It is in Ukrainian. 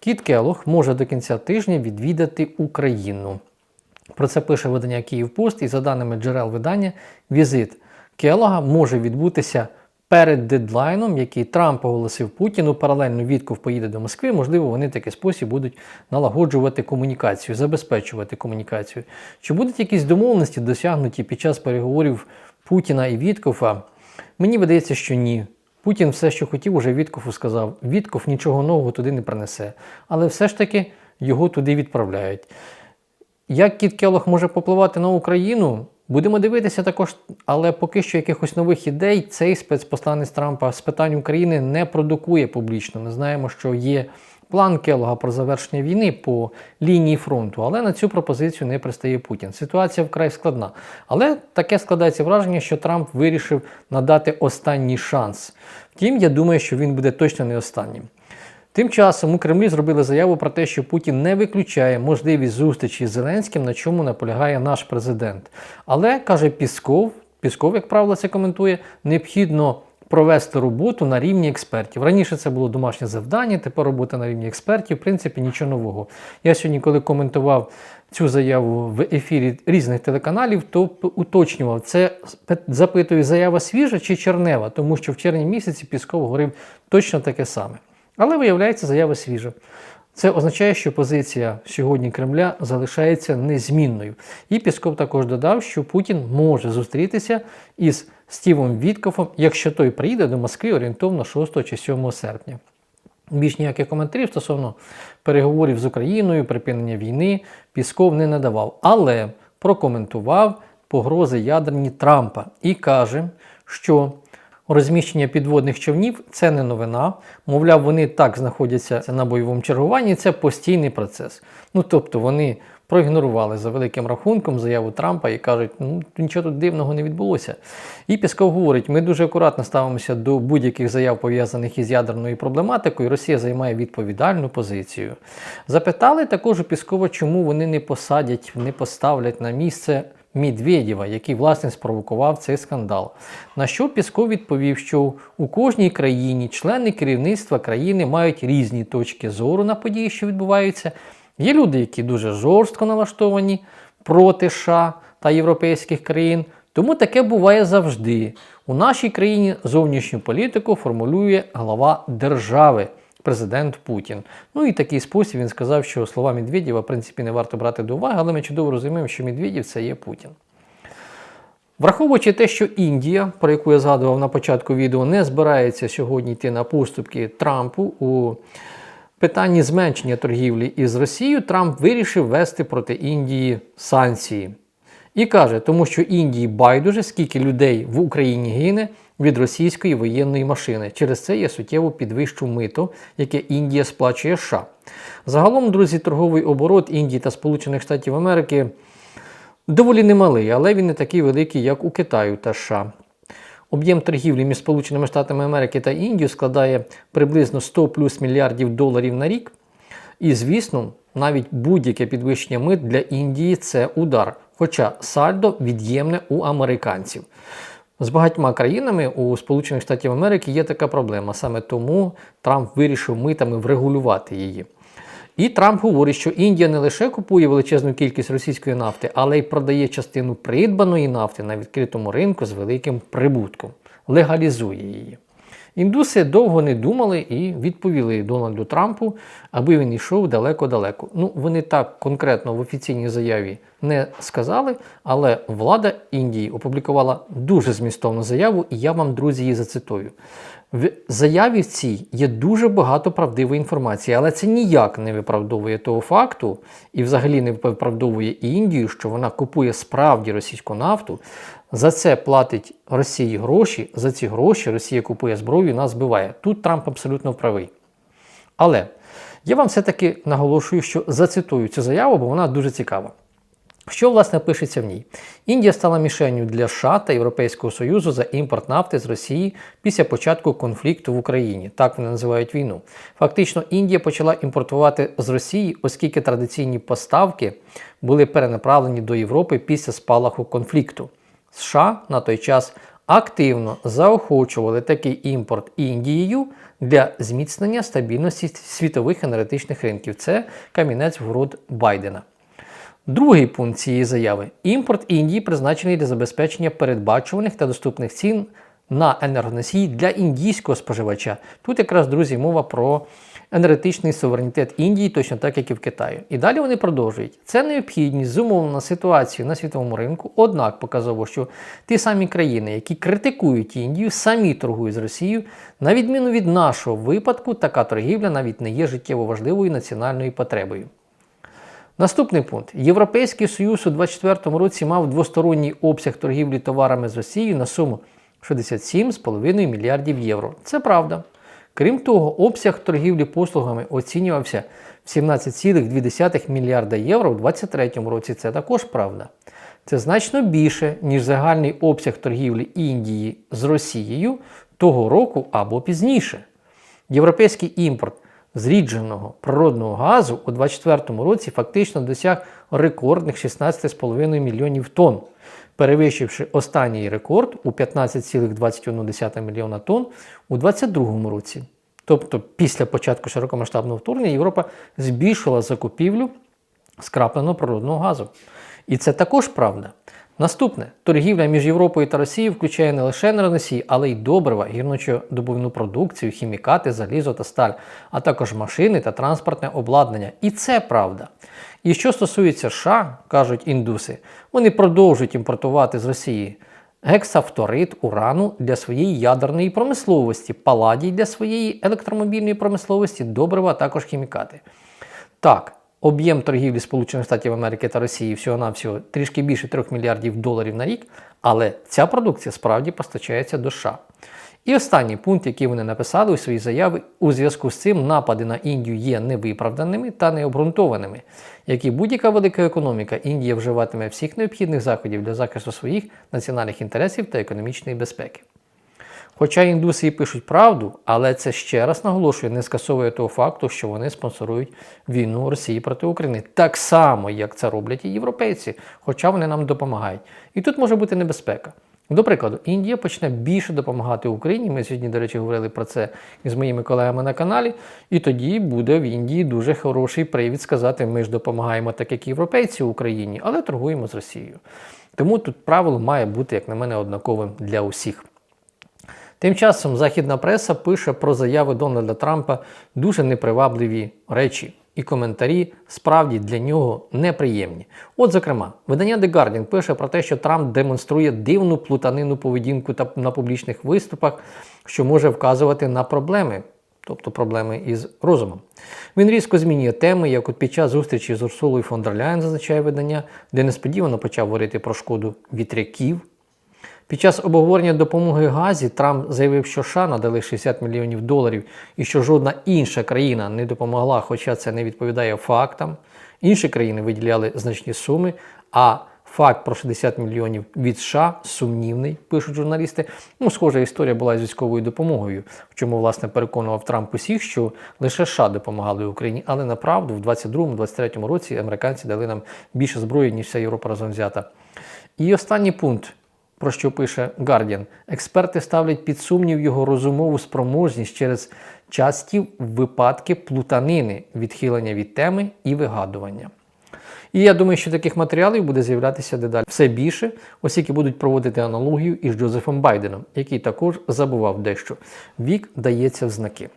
Кіт Келох може до кінця тижня відвідати Україну. Про це пише видання Київпост, і за даними джерел видання, візит Келога може відбутися перед дедлайном, який Трамп оголосив Путіну. Паралельно Вітков поїде до Москви. Можливо, вони в такий спосіб будуть налагоджувати комунікацію, забезпечувати комунікацію. Чи будуть якісь домовленості досягнуті під час переговорів Путіна і Віткова? Мені видається, що ні. Путін все, що хотів, уже Віткофу сказав. Вітков нічого нового туди не принесе. Але все ж таки його туди відправляють. Як Кіт Келох може попливати на Україну? Будемо дивитися також, але поки що якихось нових ідей цей спецпосланець Трампа з питань України не продукує публічно. Ми знаємо, що є план Келога про завершення війни по лінії фронту, але на цю пропозицію не пристає Путін. Ситуація вкрай складна. Але таке складається враження, що Трамп вирішив надати останній шанс. Втім, я думаю, що він буде точно не останнім. Тим часом у Кремлі зробили заяву про те, що Путін не виключає можливість зустрічі з Зеленським, на чому наполягає наш президент. Але каже Пісков, Пісков, як правило, це коментує, необхідно провести роботу на рівні експертів. Раніше це було домашнє завдання, тепер робота на рівні експертів. В принципі, нічого нового. Я сьогодні, коли коментував цю заяву в ефірі різних телеканалів, то уточнював, це запитую, заява свіжа чи чернева, тому що в червні місяці Пісков говорив точно таке саме. Але виявляється, заява свіжа. Це означає, що позиція сьогодні Кремля залишається незмінною. І Пісков також додав, що Путін може зустрітися із Стівом Віткофом, якщо той приїде до Москви орієнтовно 6 чи 7 серпня. Більш ніяких коментарів стосовно переговорів з Україною, припинення війни, Пісков не надавав, але прокоментував погрози ядерні Трампа і каже, що Розміщення підводних човнів це не новина. Мовляв, вони так знаходяться на бойовому чергуванні, це постійний процес. Ну тобто вони проігнорували за великим рахунком заяву Трампа і кажуть, ну нічого тут дивного не відбулося. І Пісков говорить, ми дуже акуратно ставимося до будь-яких заяв, пов'язаних із ядерною проблематикою. Росія займає відповідальну позицію. Запитали також у Піскова, чому вони не посадять, не поставлять на місце. Медведєва, який власне спровокував цей скандал. На що Пісков відповів, що у кожній країні члени керівництва країни мають різні точки зору на події, що відбуваються. Є люди, які дуже жорстко налаштовані проти США та європейських країн. Тому таке буває завжди. У нашій країні зовнішню політику формулює глава держави президент Путін. Ну і такий спосіб він сказав, що слова Медведєва, в принципі, не варто брати до уваги, але ми чудово розуміємо, що Медведєв це є Путін. Враховуючи те, що Індія, про яку я згадував на початку відео, не збирається сьогодні йти на поступки Трампу у питанні зменшення торгівлі із Росією, Трамп вирішив вести проти Індії санкції. І каже, тому що Індії байдуже, скільки людей в Україні гине від російської воєнної машини. Через це я суттєво підвищу мито, яке Індія сплачує США. Загалом, друзі, торговий оборот Індії та Сполучених Штатів Америки доволі немалий, але він не такий великий, як у Китаю та США. Об'єм торгівлі між Сполученими Штатами Америки та Індією складає приблизно 100 плюс мільярдів доларів на рік. І, звісно, навіть будь-яке підвищення мит для Індії це удар. Хоча сальдо від'ємне у американців. З багатьма країнами у Сполучених Штатів Америки є така проблема. Саме тому Трамп вирішив митами врегулювати її. І Трамп говорить, що Індія не лише купує величезну кількість російської нафти, але й продає частину придбаної нафти на відкритому ринку з великим прибутком, легалізує її. Індуси довго не думали і відповіли Дональду Трампу, аби він йшов далеко-далеко. Ну, вони так конкретно в офіційній заяві не сказали, але влада Індії опублікувала дуже змістовну заяву, і я вам, друзі, її зацитую. В заяві цій є дуже багато правдивої інформації, але це ніяк не виправдовує того факту, і взагалі не виправдовує Індію, що вона купує справді російську нафту. За це платить Росії гроші, за ці гроші Росія купує зброю і нас збиває. Тут Трамп абсолютно правий. Але я вам все-таки наголошую, що зацитую цю заяву, бо вона дуже цікава. Що, власне, пишеться в ній? Індія стала мішенню для США та Європейського Союзу за імпорт нафти з Росії після початку конфлікту в Україні. Так вони називають війну. Фактично, Індія почала імпортувати з Росії, оскільки традиційні поставки були перенаправлені до Європи після спалаху конфлікту. США на той час активно заохочували такий імпорт Індією для зміцнення стабільності світових енергетичних ринків. Це камінець в город Байдена. Другий пункт цієї заяви: імпорт Індії призначений для забезпечення передбачуваних та доступних цін на енергоносії для індійського споживача. Тут якраз, друзі, мова про енергетичний суверенітет Індії, точно так, як і в Китаї. І далі вони продовжують. Це необхідність зумовлена ситуацією на світовому ринку, однак показово, що ті самі країни, які критикують Індію, самі торгують з Росією. На відміну від нашого випадку, така торгівля навіть не є життєво важливою національною потребою. Наступний пункт. Європейський Союз у 2024 році мав двосторонній обсяг торгівлі товарами з Росією на суму 67,5 мільярдів євро. Це правда. Крім того, обсяг торгівлі послугами оцінювався в 17,2 мільярда євро у 2023 році. Це також правда. Це значно більше, ніж загальний обсяг торгівлі Індії з Росією того року або пізніше. Європейський імпорт зрідженого природного газу у 2024 році фактично досяг рекордних 16,5 мільйонів тонн, перевищивши останній рекорд у 15,21 мільйона тонн у 2022 році. Тобто після початку широкомасштабного вторгнення Європа збільшила закупівлю скрапленого природного газу. І це також правда. Наступне торгівля між Європою та Росією включає не лише енергоносії, але й добрива, гірночодобувну продукцію, хімікати, залізо та сталь, а також машини та транспортне обладнання. І це правда. І що стосується США, кажуть індуси, вони продовжують імпортувати з Росії гексафторит, урану для своєї ядерної промисловості, паладій для своєї електромобільної промисловості, добрива, а також хімікати. Так, об'єм торгівлі Сполучених Штатів Америки та Росії всього-навсього трішки більше 3 мільярдів доларів на рік, але ця продукція справді постачається до США. І останній пункт, який вони написали у своїй заяві, у зв'язку з цим напади на Індію є невиправданими та необґрунтованими, як і будь-яка велика економіка, Індія вживатиме всіх необхідних заходів для захисту своїх національних інтересів та економічної безпеки. Хоча індуси і пишуть правду, але це ще раз наголошує, не скасовує того факту, що вони спонсорують війну Росії проти України, так само, як це роблять і європейці, хоча вони нам допомагають. І тут може бути небезпека. До прикладу, Індія почне більше допомагати Україні. Ми сьогодні, до речі, говорили про це із моїми колегами на каналі. І тоді буде в Індії дуже хороший привід сказати: ми ж допомагаємо так, як європейці Україні, але торгуємо з Росією. Тому тут правило має бути, як на мене, однаковим для усіх. Тим часом західна преса пише про заяви Дональда Трампа дуже непривабливі речі, і коментарі справді для нього неприємні. От, зокрема, видання The Guardian пише про те, що Трамп демонструє дивну плутанину поведінку та на публічних виступах, що може вказувати на проблеми. Тобто проблеми із розумом. Він різко змінює теми, як от під час зустрічі з Урсулою фон дер Ляєн, зазначає видання, де несподівано почав говорити про шкоду вітряків. Під час обговорення допомоги Газі Трамп заявив, що США надали 60 мільйонів доларів і що жодна інша країна не допомогла, хоча це не відповідає фактам. Інші країни виділяли значні суми, а факт про 60 мільйонів від США сумнівний, пишуть журналісти. Ну, схожа історія була з військовою допомогою, в чому власне переконував Трамп усіх, що лише США допомагали Україні, але направду в 22-23 році американці дали нам більше зброї, ніж вся Європа разом взята. І останній пункт про що пише Guardian. Експерти ставлять під сумнів його розумову спроможність через часті випадки плутанини, відхилення від теми і вигадування. І я думаю, що таких матеріалів буде з'являтися дедалі все більше, оскільки будуть проводити аналогію із Джозефом Байденом, який також забував дещо. Вік дається в знаки.